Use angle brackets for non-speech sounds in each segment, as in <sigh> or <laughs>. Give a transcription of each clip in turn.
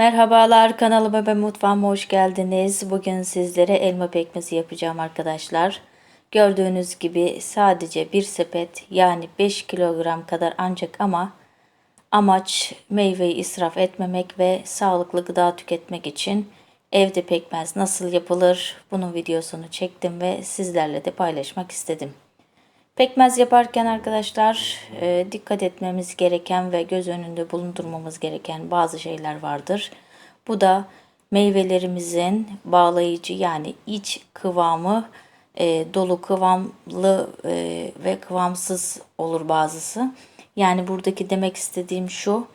Merhabalar kanalıma ve mutfağıma hoş geldiniz. Bugün sizlere elma pekmezi yapacağım arkadaşlar. Gördüğünüz gibi sadece bir sepet yani 5 kilogram kadar ancak ama amaç meyveyi israf etmemek ve sağlıklı gıda tüketmek için evde pekmez nasıl yapılır bunun videosunu çektim ve sizlerle de paylaşmak istedim. Pekmez yaparken arkadaşlar e, dikkat etmemiz gereken ve göz önünde bulundurmamız gereken bazı şeyler vardır. Bu da meyvelerimizin bağlayıcı yani iç kıvamı e, dolu kıvamlı e, ve kıvamsız olur bazısı. Yani buradaki demek istediğim şu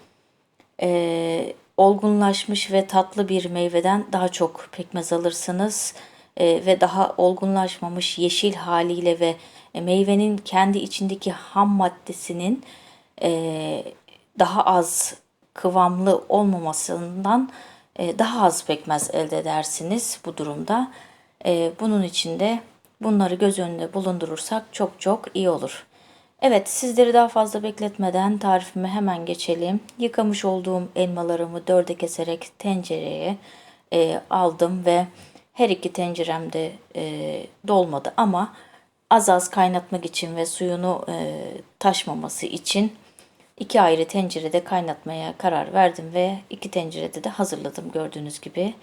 olgunlaşmış ve tatlı bir meyveden daha çok pekmez alırsınız ve daha olgunlaşmamış yeşil haliyle ve meyvenin kendi içindeki ham maddesinin e, daha az kıvamlı olmamasından e, daha az pekmez elde edersiniz bu durumda. E, bunun için de bunları göz önünde bulundurursak çok çok iyi olur. Evet sizleri daha fazla bekletmeden tarifime hemen geçelim. Yıkamış olduğum elmalarımı dörde keserek tencereye e, aldım ve her iki tenceremde e, dolmadı ama az az kaynatmak için ve suyunu e, taşmaması için iki ayrı tencerede kaynatmaya karar verdim ve iki tencerede de hazırladım gördüğünüz gibi.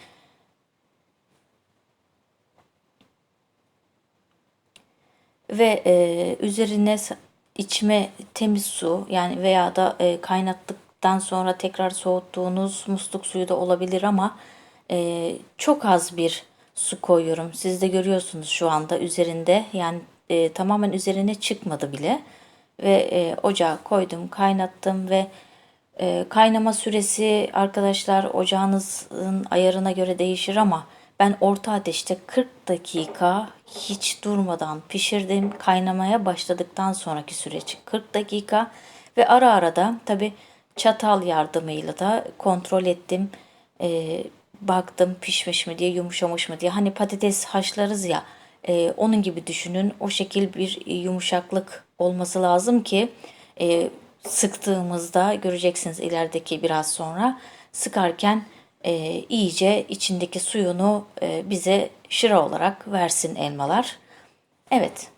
Ve e, üzerine içme temiz su yani veya da e, kaynattıktan sonra tekrar soğuttuğunuz musluk suyu da olabilir ama e, çok az bir su koyuyorum. Siz de görüyorsunuz şu anda üzerinde yani e, tamamen üzerine çıkmadı bile. Ve e, ocağa koydum, kaynattım ve e, kaynama süresi arkadaşlar ocağınızın ayarına göre değişir ama ben orta ateşte 40 dakika hiç durmadan pişirdim. Kaynamaya başladıktan sonraki süreç 40 dakika ve ara ara da tabi çatal yardımıyla da kontrol ettim. E, baktım pişmiş mi diye yumuşamış mı diye. Hani patates haşlarız ya e, onun gibi düşünün. O şekil bir yumuşaklık olması lazım ki e, sıktığımızda göreceksiniz ilerideki biraz sonra sıkarken e, iyice içindeki suyunu e, bize şıra olarak versin elmalar. Evet.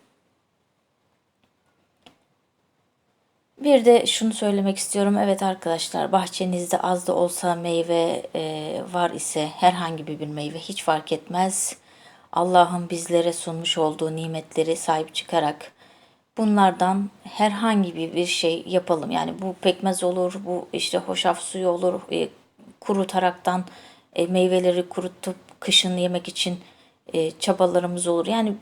Bir de şunu söylemek istiyorum. Evet arkadaşlar bahçenizde az da olsa meyve e, var ise herhangi bir meyve hiç fark etmez. Allah'ın bizlere sunmuş olduğu nimetleri sahip çıkarak bunlardan herhangi bir, şey yapalım. Yani bu pekmez olur, bu işte hoşaf suyu olur, e, kurutaraktan e, meyveleri kurutup kışın yemek için e, çabalarımız olur. Yani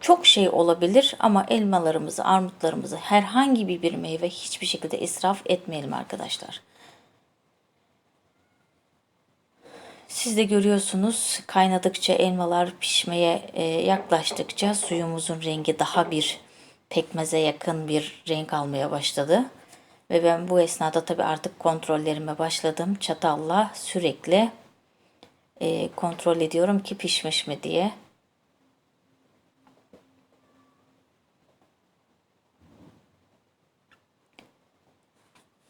çok şey olabilir ama elmalarımızı, armutlarımızı herhangi bir, bir meyve hiçbir şekilde israf etmeyelim arkadaşlar. Siz de görüyorsunuz kaynadıkça elmalar pişmeye e, yaklaştıkça suyumuzun rengi daha bir pekmeze yakın bir renk almaya başladı. Ve ben bu esnada tabii artık kontrollerime başladım. Çatalla sürekli e, kontrol ediyorum ki pişmiş mi diye.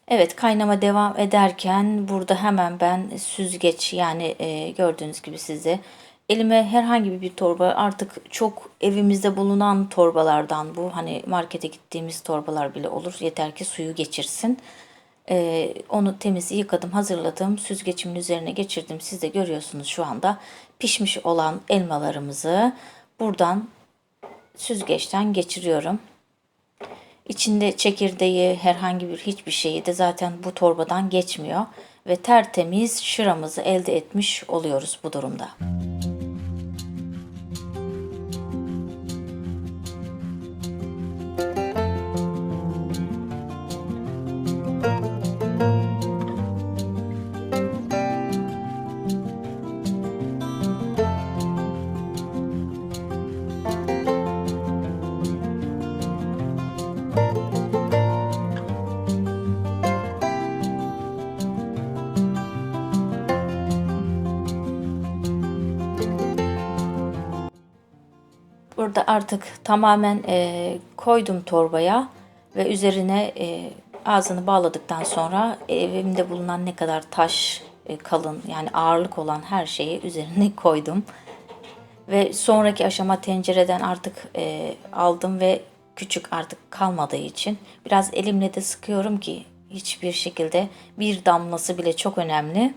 Evet kaynama devam ederken burada hemen ben süzgeç yani e, gördüğünüz gibi size elime herhangi bir torba artık çok evimizde bulunan torbalardan bu hani markete gittiğimiz torbalar bile olur yeter ki suyu geçirsin. E, onu temiz yıkadım hazırladım süzgecimin üzerine geçirdim siz de görüyorsunuz şu anda pişmiş olan elmalarımızı buradan süzgeçten geçiriyorum. İçinde çekirdeği herhangi bir hiçbir şeyi de zaten bu torbadan geçmiyor ve tertemiz şıramızı elde etmiş oluyoruz bu durumda. Burada artık tamamen e, koydum torbaya ve üzerine e, ağzını bağladıktan sonra evimde bulunan ne kadar taş e, kalın yani ağırlık olan her şeyi üzerine <laughs> koydum. Ve sonraki aşama tencereden artık e, aldım ve küçük artık kalmadığı için biraz elimle de sıkıyorum ki hiçbir şekilde bir damlası bile çok önemli.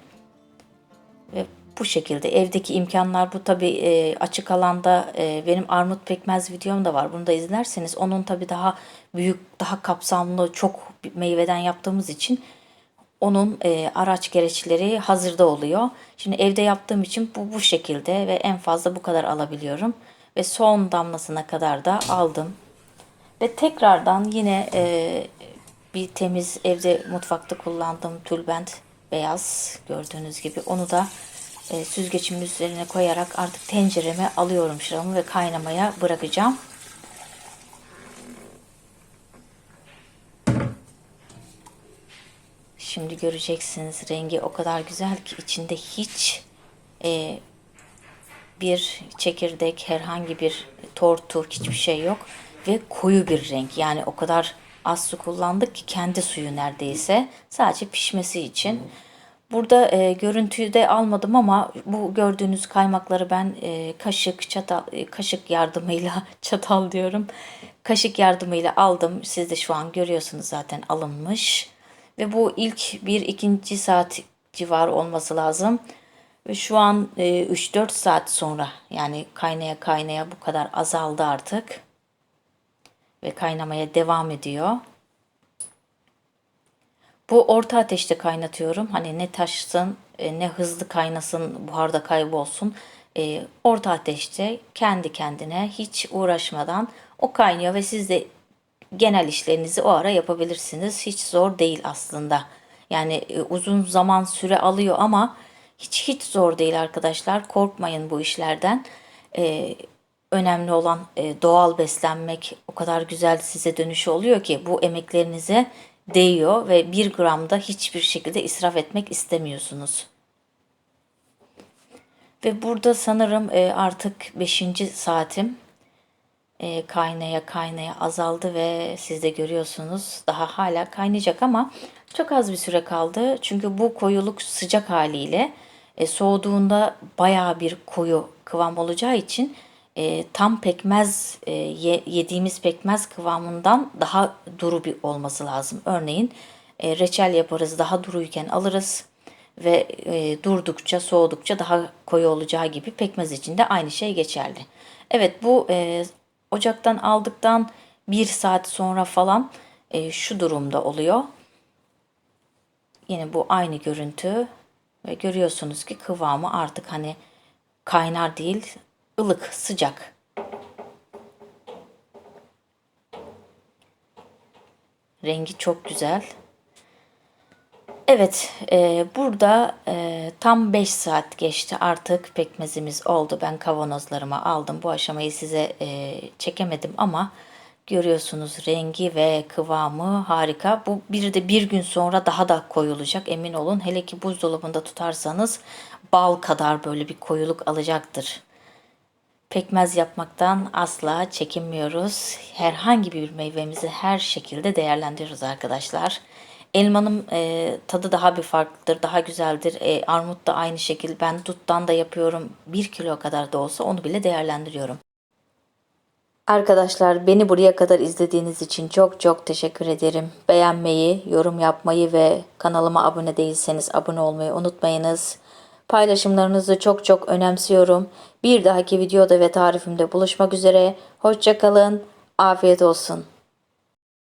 Ve bu şekilde evdeki imkanlar bu tabi e, açık alanda e, benim armut pekmez videom da var. Bunu da izlerseniz onun tabi daha büyük, daha kapsamlı çok meyveden yaptığımız için onun e, araç gereçleri hazırda oluyor. Şimdi evde yaptığım için bu bu şekilde ve en fazla bu kadar alabiliyorum. Ve son damlasına kadar da aldım. Ve tekrardan yine e, bir temiz evde mutfakta kullandığım tülbent beyaz gördüğünüz gibi onu da e, süzgecimin üzerine koyarak artık tencereme alıyorum şıramı ve kaynamaya bırakacağım. Şimdi göreceksiniz rengi o kadar güzel ki içinde hiç e, bir çekirdek, herhangi bir tortu, hiçbir şey yok ve koyu bir renk. Yani o kadar az su kullandık ki kendi suyu neredeyse sadece pişmesi için. Burada e, görüntüyü de almadım ama bu gördüğünüz kaymakları ben e, kaşık, çatal, e, kaşık yardımıyla <laughs> çatal diyorum. Kaşık yardımıyla aldım. Siz de şu an görüyorsunuz zaten alınmış. Ve bu ilk bir ikinci saat civarı olması lazım. Ve şu an e, 3-4 saat sonra yani kaynaya kaynaya bu kadar azaldı artık. Ve kaynamaya devam ediyor. Bu orta ateşte kaynatıyorum. Hani ne taşsın e, ne hızlı kaynasın buharda kaybolsun. E, orta ateşte kendi kendine hiç uğraşmadan o kaynıyor ve siz de genel işlerinizi o ara yapabilirsiniz. Hiç zor değil aslında. Yani e, uzun zaman süre alıyor ama hiç hiç zor değil arkadaşlar. Korkmayın bu işlerden. E, önemli olan e, doğal beslenmek o kadar güzel size dönüşü oluyor ki bu emeklerinize değiyor ve bir gram da hiçbir şekilde israf etmek istemiyorsunuz. Ve burada sanırım e, artık 5. saatim e, kaynaya kaynaya azaldı ve siz de görüyorsunuz daha hala kaynayacak ama çok az bir süre kaldı. Çünkü bu koyuluk sıcak haliyle e, soğuduğunda baya bir koyu kıvam olacağı için e, tam pekmez e, ye, yediğimiz pekmez kıvamından daha duru bir olması lazım. Örneğin e, reçel yaparız daha duruyken alırız ve e, durdukça soğudukça daha koyu olacağı gibi pekmez için de aynı şey geçerli. Evet bu e, ocaktan aldıktan bir saat sonra falan e, şu durumda oluyor. Yine bu aynı görüntü ve görüyorsunuz ki kıvamı artık hani kaynar değil ılık, sıcak. Rengi çok güzel. Evet, e, burada e, tam 5 saat geçti. Artık pekmezimiz oldu. Ben kavanozlarıma aldım. Bu aşamayı size e, çekemedim ama görüyorsunuz rengi ve kıvamı harika. Bu bir de bir gün sonra daha da koyulacak emin olun. Hele ki buzdolabında tutarsanız bal kadar böyle bir koyuluk alacaktır. Pekmez yapmaktan asla çekinmiyoruz. Herhangi bir meyvemizi her şekilde değerlendiriyoruz arkadaşlar. Elmanın e, tadı daha bir farklıdır, daha güzeldir. E, armut da aynı şekilde. Ben duttan da yapıyorum. Bir kilo kadar da olsa onu bile değerlendiriyorum. Arkadaşlar beni buraya kadar izlediğiniz için çok çok teşekkür ederim. Beğenmeyi, yorum yapmayı ve kanalıma abone değilseniz abone olmayı unutmayınız. Paylaşımlarınızı çok çok önemsiyorum. Bir dahaki videoda ve tarifimde buluşmak üzere. Hoşçakalın. Afiyet olsun.